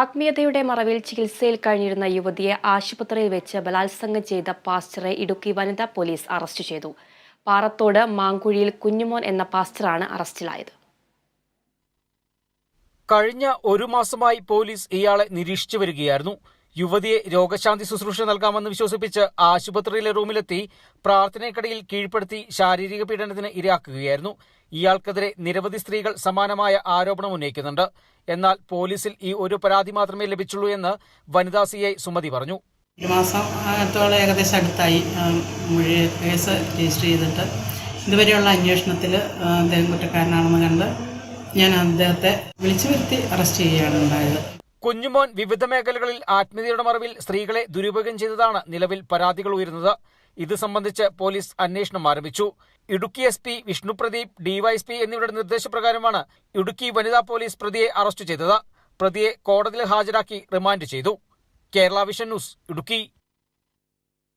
ആത്മീയതയുടെ മറവിൽ ചികിത്സയിൽ കഴിഞ്ഞിരുന്ന യുവതിയെ ആശുപത്രിയിൽ വെച്ച് ബലാത്സംഗം ചെയ്ത പാസ്റ്ററെ ഇടുക്കി വനിതാ പോലീസ് അറസ്റ്റ് ചെയ്തു. പാറത്തോട് മാങ്കുഴിയിൽ കുഞ്ഞുമോൻ എന്ന പാസ്റ്ററാണ് അറസ്റ്റിലായത്. കഴിഞ്ഞ ഒരു മാസമായി പോലീസ് ഇയാളെ നിരീക്ഷിച്ചു വരികയായിരുന്നു. യുവതിയെ രോഗശാന്തി ശുശ്രൂഷ നൽകാമെന്ന് വിശ്വസിപ്പിച്ച് ആശുപത്രിയിലെ റൂമിലെത്തി പ്രാർത്ഥനയ്ക്കിടയിൽ കീഴ്പ്പെടുത്തി ശാരീരിക പീഡനത്തിന് ഇരയാക്കുകയായിരുന്നു. ഇയാൾക്കെതിരെ നിരവധി സ്ത്രീകൾ സമാനമായ ആരോപണം ഉന്നയിക്കുന്നുണ്ട്. എന്നാൽ പോലീസിൽ ഈ ഒരു പരാതി മാത്രമേ ലഭിച്ചുള്ളൂ എന്ന് വനിതാ സി ഐ സുമതി പറഞ്ഞു. ഒരു മാസം ത്തോളം ഏകദേശം അടുത്തായി കേസ് രജിസ്റ്റർ ചെയ്തിട്ട് ഇതുവരെയുള്ള അന്വേഷണത്തിൽ അദ്ദേഹം കുറ്റക്കാരനാണെന്ന് കണ്ട് ഞാൻ അദ്ദേഹത്തെ വിളിച്ചു വരുത്തി അറസ്റ്റ് ചെയ്യുകയാണ് ഉണ്ടായത്. കുഞ്ഞുമോൻ വിവിധ മേഖലകളിൽ ആത്മീയതയുടെ മറവിൽ സ്ത്രീകളെ ദുരുപയോഗം ചെയ്തതാണ് നിലവിൽ പരാതികൾ ഉയരുന്നത്. ഇത് സംബന്ധിച്ച് പോലീസ് അന്വേഷണം ആരംഭിച്ചു. Idukki S P Vishnu Pradeep DYSP എന്നിവരുടെ നിർദ്ദേശപ്രകാരമാണ് ഇടുക്കി വനിതാ പോലീസ് പ്രതിയെ അറസ്റ്റ് ചെയ്തത്. പ്രതിയെ കോടതിയിൽ ഹാജരാക്കി റിമാൻഡ് ചെയ്തു. Kerala vision news Idukki.